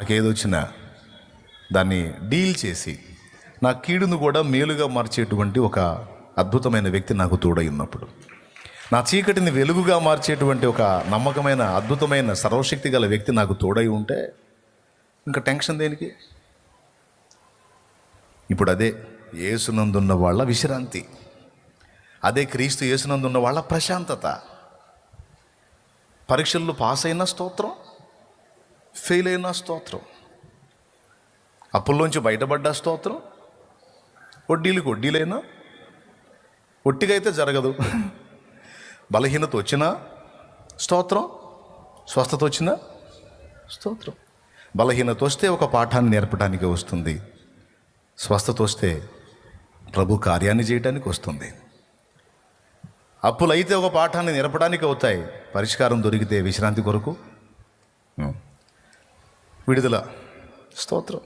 నాకేదొచ్చినా దాన్ని డీల్ చేసి నా కీడును కూడా మేలుగా మార్చేటువంటి ఒక అద్భుతమైన వ్యక్తి నాకు తోడై ఉన్నప్పుడు నా చీకటిని వెలుగుగా మార్చేటువంటి ఒక నమ్మకమైన అద్భుతమైన సర్వశక్తి గల వ్యక్తి నాకు తోడై ఉంటే ఇంకా టెన్షన్ దేనికి? ఇప్పుడు అదే ఏసునందున్న వాళ్ళ విశ్రాంతి. అదే క్రీస్తు యేసునందున్న వాళ్ళ ప్రశాంతత. పరీక్షల్లో పాస్ అయిన స్తోత్రం? ఫెయిల్ అయిన స్తోత్రం. అప్పుల్లోంచి బయటపడ్డ స్తోత్రం? వడ్డీలకు వడ్డీలైనా ఒట్టిగా అయితే జరగదు. బలహీనత వచ్చినా? స్తోత్రం? స్వస్థత వచ్చినా? స్తోత్రం. బలహీనత వస్తే ఒక పాఠాన్ని నేర్పడానికి వస్తుంది. స్వస్థత వస్తే ప్రభు కార్యాన్ని చేయడానికి వస్తుంది. అప్పులైతే ఒక పాఠాన్ని నేర్పడానికి అవుతాయి. పరిష్కారం దొరికితే విశ్రాంతి కొరకు విడుదల. స్తోత్రం.